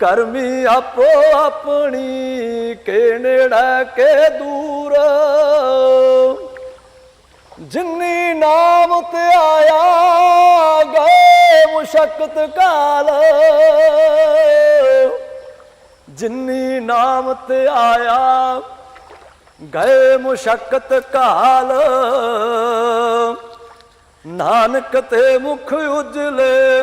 ਕਰਮੀ ਆਪੋ ਆਪਣੀ ਕੇ ਨੇੜਾ ਕੇ ਦੂਰ। ਜਿੰਨੀ ਨਾਮ ਤੇ ਆਇਆ, ਗਏ ਮੁਸ਼ਕਤ ਕਾਲ। ਜਿੰਨੀ ਨਾਮ ਤੇ ਆਇਆ, ਗਏ ਮੁਸ਼ਕਤ ਕਾਲ। ਨਾਨਕ ਤੇ ਮੁਖ ਉਜਲੇ